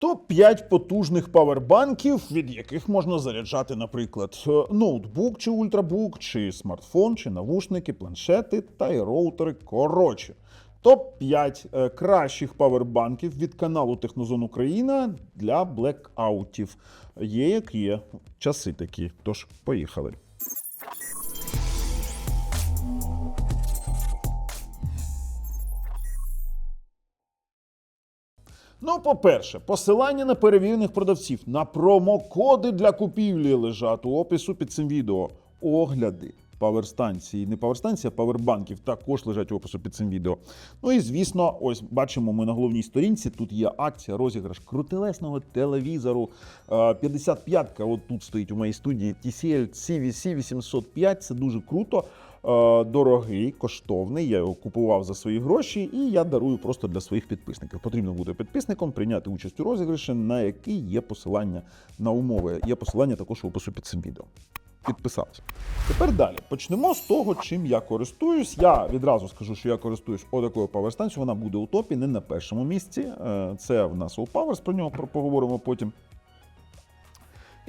Топ-5 потужних павербанків, від яких можна заряджати, наприклад, е, ноутбук чи ультрабук, чи смартфон, чи навушники, планшети та й роутери. Коротше. Топ-5 е, кращих павербанків від каналу Технозон Україна для блекаутів. Є як є. Часи такі. Тож, поїхали. Ну, по-перше, посилання на перевірених продавців на промокоди для купівлі лежать у опису під цим відео. Огляди паверстанції, не паверстанції, а павербанків також лежать у опису під цим відео. Ну і звісно, ось бачимо ми на головній сторінці. Тут є акція, розіграш крутелесного телевізору. Е, 55-ка, от тут стоїть у моїй студії TCL CVC 805. Це дуже круто. Е, Дорогий, коштовний. Я його купував за свої гроші, і я дарую просто для своїх підписників. Потрібно бути підписником, прийняти участь у розіграші, на який є посилання на умови. Є посилання також у опису під цим відео. Підписався. Тепер далі почнемо з того, чим я користуюсь. Я відразу скажу, що я користуюсь отакою паверстанцією. Вона буде у топі, не на першому місці. Е, Це в нас All Powers, про нього поговоримо потім.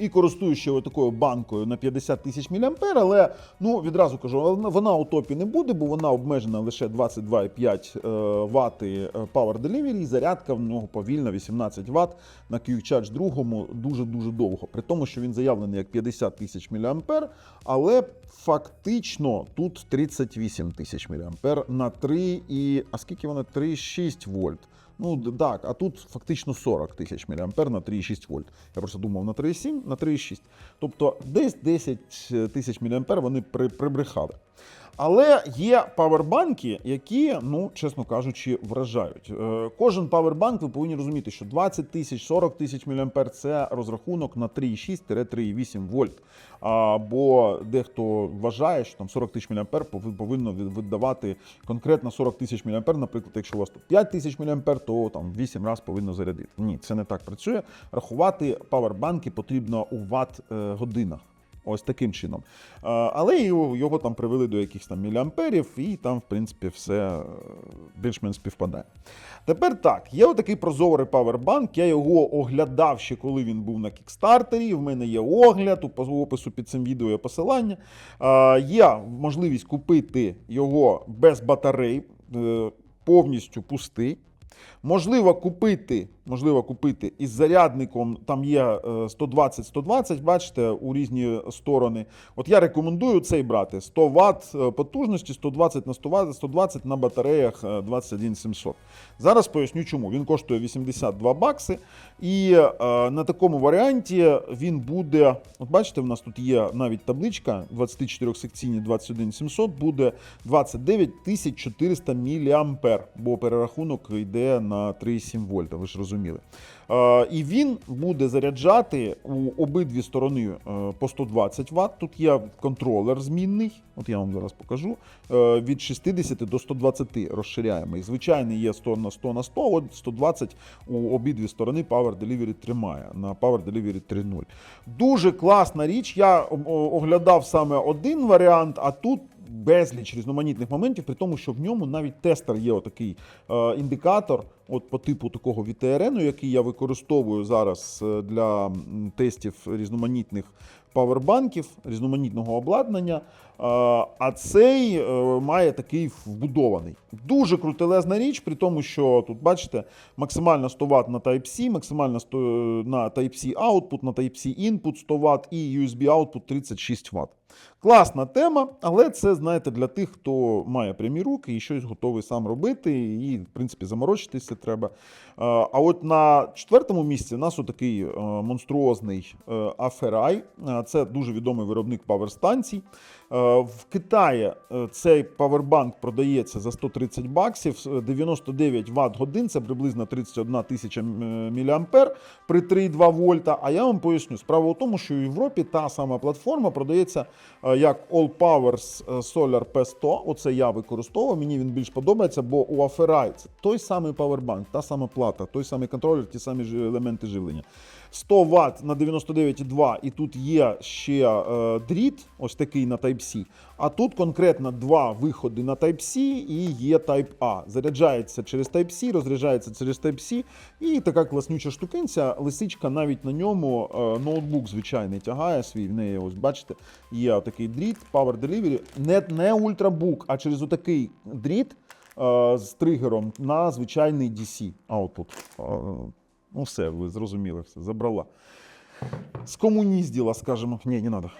І користуюсь такою банкою на 50 тисяч мА, але ну відразу кажу, вона- у топі не буде, бо вона обмежена лише 22,5 е, Вт Power Delivery, зарядка в нього повільна 18 Вт на Quick Charge другому дуже-дуже довго. При тому, що він заявлений як 50 тисяч мА, але фактично тут 38 тисяч мА на 3 і. А скільки вона? 3,6 вольт. Ну так, а тут фактично 40 тисяч мА на 3,6 вольт. Я просто думав на 3,7, на 3,6. Тобто десь 10 тисяч мА вони при, прибрехали. Але є павербанки, які, ну чесно кажучи, вражають. Е, Кожен павербанк ви повинні розуміти, що 20 тисяч, 40 тисяч мА це розрахунок на 3,6-3,8 вольт. А, бо дехто вважає, що там 40 тисяч мА повинно від- видавати конкретно 40 тисяч мА. Наприклад, якщо у вас тут 5 тисяч мА, то там 8 разів повинно зарядити. Ні, це не так працює. Рахувати павербанки потрібно у ватт е, годинах. Ось таким чином. Е, Але його, там привели до якихось там міліамперів, і там, в принципі, все е, більш-менш співпадає. Тепер так, є отакий прозорий павербанк. Я його оглядав ще коли він був на кікстартері. В мене є огляд, у опису під цим відео є посилання. Е, Є можливість купити його без батарей, повністю пустий. Можливо купити, можливо купити із зарядником, там є е, 120-120, бачите, у різні сторони. От я рекомендую цей брати. 100 Вт е, потужності, 120 на 100 Вт, 120 на батареях е, 21700. Зараз поясню чому. Він коштує 82 бакси. І е, на такому варіанті він буде, от бачите, в нас тут є навіть табличка 24 секційні 21700, буде 29 400 мА, бо перерахунок йде на 3,7 вольта, ви ж розуміли. Е, і він буде заряджати у обидві сторони е, по 120 Вт. Тут є контролер змінний, от я вам зараз покажу. е, Від 60 до 120 розширяємо. І звичайний є 100 на 100 на 100, от 120 у обидві сторони Power Delivery тримає на Power Delivery 3.0. Дуже класна річ. Я оглядав саме один варіант, а тут безліч різноманітних моментів, при тому, що в ньому навіть тестер є отакий е, індикатор, от по типу такого VTRN, який я використовую зараз е, для тестів різноманітних павербанків, різноманітного обладнання. Е, А цей має такий вбудований. Дуже крутелезна річ, при тому, що тут бачите, максимально 100 Вт на Type-C, максимально 100 на Type-C output, на Type-C input 100 Вт і USB output 36 Вт. Класна тема, але це, знаєте, для тих, хто має прямі руки і щось готовий сам робити, і, в принципі, заморочитися треба. Е, А от на четвертому місці у нас отакий е, монструозний Аферай. Е, Це дуже відомий виробник паверстанцій. Е, В Китаї е, цей павербанк продається за 130 баксів, е, 99 Вт годин, це приблизно 31 тисяча міліампер при 3,2 вольта. А я вам поясню, справа в тому, що в Європі та сама платформа продається е, як All Powers Solar P100. Оце я використовував. Мені він більш подобається, бо у це той самий павербанк. Та сама плата, той самий контролер, ті самі елементи живлення. 100 Вт на 99,2 і тут є ще е, дріт, ось такий на Type-C. А тут конкретно два виходи на Type-C і є Type-A. Заряджається через Type-C, розряджається через Type-C. І така класнюча штукенця, лисичка навіть на ньому е, ноутбук звичайний тягає свій. В неї, ось бачите, є такий дріт, Power Delivery. Не, не ультрабук, а через отакий дріт е, з тригером на звичайний DC. Output. Е, ну все, ви зрозуміли, все, забрала. Скомунізділа, скажімо. Ні, не треба.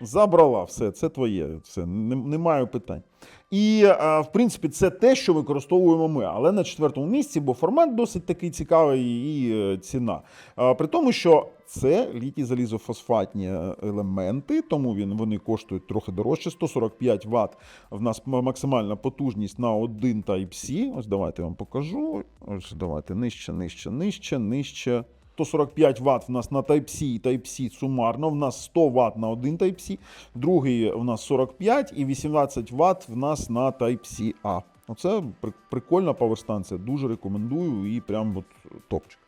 Забрала все, це твоє, все, не, не маю питань. І е, в принципі це те, що використовуємо ми, але на четвертому місці, бо формат досить такий цікавий і е, ціна. Е, При тому, що це літій залізофосфатні е, елементи, тому він, вони коштують трохи дорожче. 145 Вт в нас максимальна потужність на один Type-C. Ось давайте я вам покажу. Ось давайте нижче, нижче, нижче, нижче. 145 Вт в нас на Type-C і Type-C сумарно. В нас 100 Вт на один Type-C, другий в нас 45 і 18 Вт в нас на Type-C A. Оце при- прикольна поверстанція. Дуже рекомендую і прям от топчик.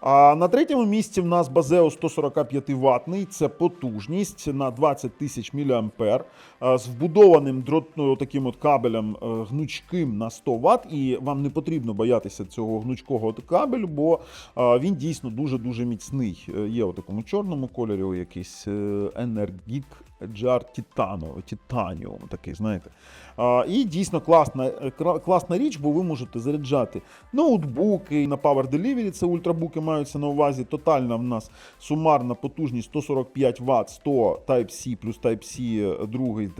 А на третьому місці в нас Базео 145 ватний. Це потужність на 20 тисяч мА з вбудованим дрот, ну, таким от кабелем е, гнучким на 100 Вт. І вам не потрібно боятися цього гнучкого кабелю, бо е, він дійсно дуже-дуже міцний. Е, Є у такому чорному кольорі якийсь Energic Jar Titano, Titanium, такий, знаєте. А, І дійсно класна, е, класна річ, бо ви можете заряджати ноутбуки на Power Delivery, це ультрабуки маються на увазі. Тотальна в нас сумарна потужність 145 Вт, 100 Type-C плюс Type-C е, другий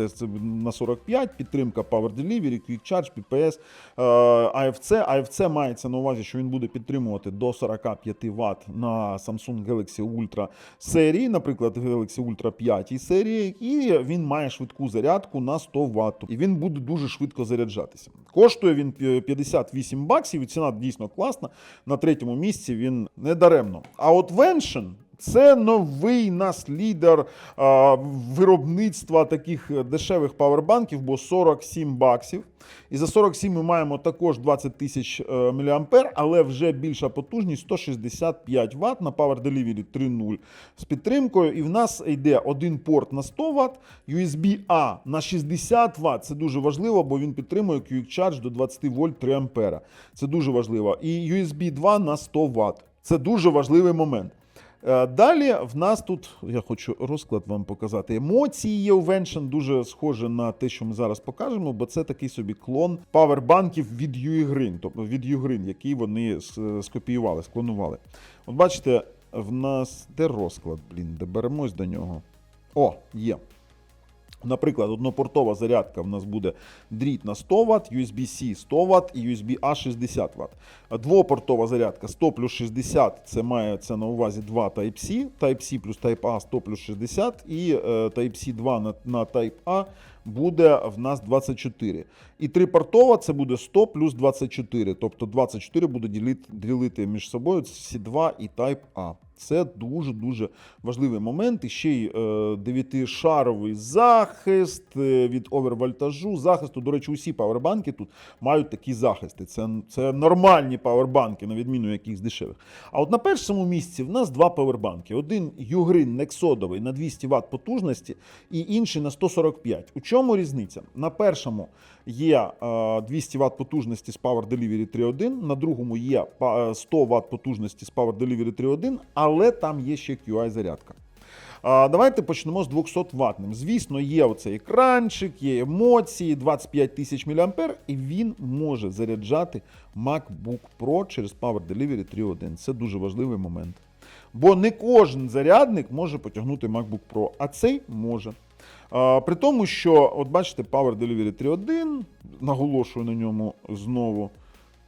на 45, підтримка Power Delivery, Quick Charge, PPS, е, AFC. AFC мається на увазі, що він буде підтримувати до 45 Вт на Samsung Galaxy Ultra серії, наприклад, Galaxy Ultra 5 серії, і він має швидку зарядку на 100 Вт. І він буде дуже швидко заряджатися. Коштує він 58 баксів, і ціна дійсно класна. На третьому місці він не даремно. А от Vention це новий нас лідер а, виробництва таких е, дешевих павербанків, бо 47 баксів. І за 47 ми маємо також 20 тисяч е, мА, але вже більша потужність 165 Вт на Power Delivery 3.0 з підтримкою. І в нас йде один порт на 100 Вт, USB-A на 60 Вт. Це дуже важливо, бо він підтримує Quick Charge до 20 вольт 3 А. Це дуже важливо. І USB 2 на 100 Вт. Це дуже важливий момент. Е, Далі в нас тут, я хочу розклад вам показати. Емоції є у Веншен дуже схоже на те, що ми зараз покажемо, бо це такий собі клон павербанків від Юігрин, тобто від Югрин, який вони скопіювали, склонували. От бачите, в нас де розклад, блін, доберемось до нього. О, є. Наприклад, однопортова зарядка в нас буде дріт на 100 Вт, USB-C 100 Вт і USB-A 60 Вт. Двопортова зарядка 100 плюс 60 це мається на увазі два Type-C, Type-C плюс Type-A 100 плюс 60 і е, Type-C 2 на, на Type-A буде в нас 24. І трипортова це буде 100 плюс 24, тобто 24 буде ділити, між собою C2 і Type-A. Це дуже-дуже важливий момент. І ще й е, дев'ятишаровий захист е, від овервольтажу. Захисту, до речі, усі павербанки тут мають такі захисти. Це, це нормальні павербанки, на відміну якихось дешевих. А от на першому місці в нас два павербанки. Один Ugreen Нексодовий на 200 Вт потужності і інший на 145. У чому різниця? На першому є е, 200 Вт потужності з Power Delivery 3.1, на другому є е, 100 Вт потужності з Power Delivery 3.1, але там є ще QI-зарядка. Давайте почнемо з 200 ватним. Звісно, є оцей екранчик, є емоції, 25 тисяч мА, і він може заряджати MacBook Pro через Power Delivery 3.1. Це дуже важливий момент. Бо не кожен зарядник може потягнути MacBook Pro, а цей може. При тому, що, от бачите, Power Delivery 3.1, наголошую на ньому знову.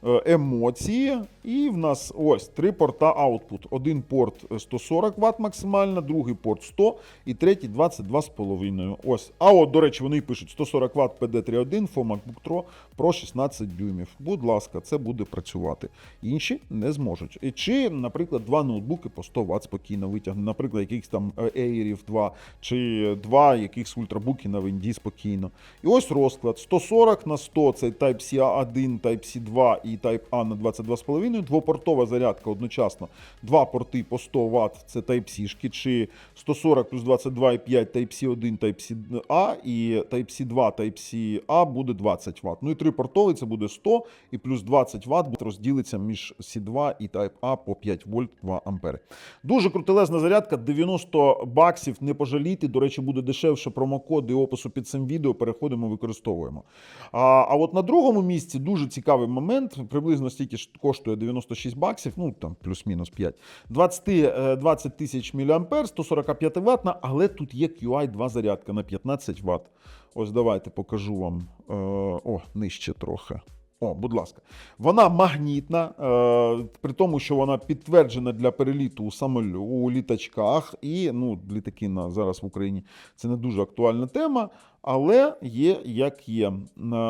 е, Емоції І в нас ось три порта output. Один порт 140 Вт максимально, другий порт 100 і третій 22,5. Ось. А от, до речі, вони пишуть 140 Вт PD31 for MacBook Pro Pro 16 дюймів. Будь ласка, це буде працювати. Інші не зможуть. І Чи, наприклад, два ноутбуки по 100 Вт спокійно витягнути, наприклад, якихось там е, Airів 2, чи два якихось ультрабуки на Вінді спокійно. І ось розклад: 140 на 100 це Type-C A1, Type-C 2 і Type-A на 22,5. Двопортова зарядка одночасно. Два порти по 100 Вт це Type-C, чи 140 плюс 22,5 Type-C 1, Type-C A і Type-C 2, Type-C A буде 20 Вт. Ну і три портовий це буде 100 і плюс 20 Вт буде розділиться між C2 і Type-A по 5 вольт 2 ампери. Дуже крутелезна зарядка, 90 баксів, не пожалійте. До речі, буде дешевше промокод і опису під цим відео. Переходимо, використовуємо. А, а от на другому місці дуже цікавий момент. Приблизно стільки ж коштує 96 баксів, ну там плюс-мінус 5. 20, е, 20 тисяч мА, 145 ватна, але тут є QI 2 зарядка на 15 Вт. Ось давайте покажу вам. Е, о, нижче трохи. О, будь ласка. Вона магнітна, е, при тому, що вона підтверджена для переліту у самолю, у літачках. І ну, літаки на, зараз в Україні це не дуже актуальна тема, але є як є.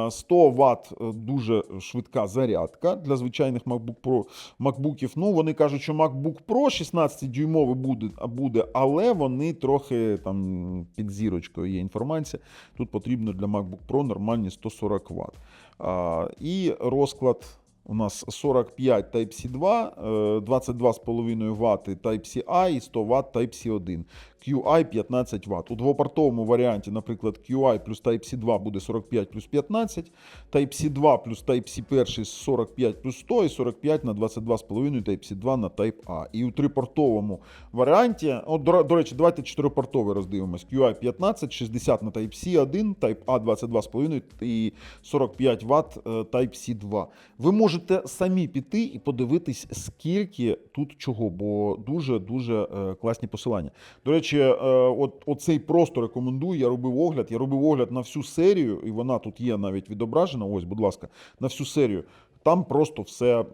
100 Вт дуже швидка зарядка для звичайних MacBook Pro, MacBookів. Ну, вони кажуть, що MacBook Pro 16 дюймовий буде, буде, але вони трохи там під зірочкою є інформація. Тут потрібно для MacBook Pro нормальні 140 Вт. А, і розклад у нас 45 Type-C 2, е, 22,5 Вт Type-C-A і 100 Вт Type-C 1. QI 15 Вт. У двопортовому варіанті, наприклад, QI плюс Type-C 2 буде 45 плюс 15, Type-C 2 плюс Type-C 1 45 плюс 100 і 45 на 22,5 Type-C 2 на Type-A. І у трипортовому варіанті, от, до, до речі, давайте чотирипортовий роздивимось. QI 15, 60 на Type-C 1, Type-A 22,5 і 45 Вт е, Type-C 2. Ви можете самі піти і подивитись, скільки тут чого, бо дуже-дуже е, класні посилання. До речі, е, от, оцей просто рекомендую. Я робив огляд. Я робив огляд на всю серію, і вона тут є навіть відображена. Ось, будь ласка, на всю серію. Там просто все.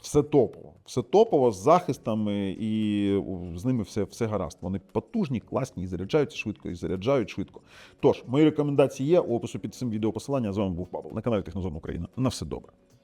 Все топово, все топово з захистами, і з ними все, все гаразд. Вони потужні, класні, і заряджаються швидко, і заряджають швидко. Тож, мої рекомендації є. У опису під цим відео посилання. З вами був Павло на каналі Технозон Україна. На все добре.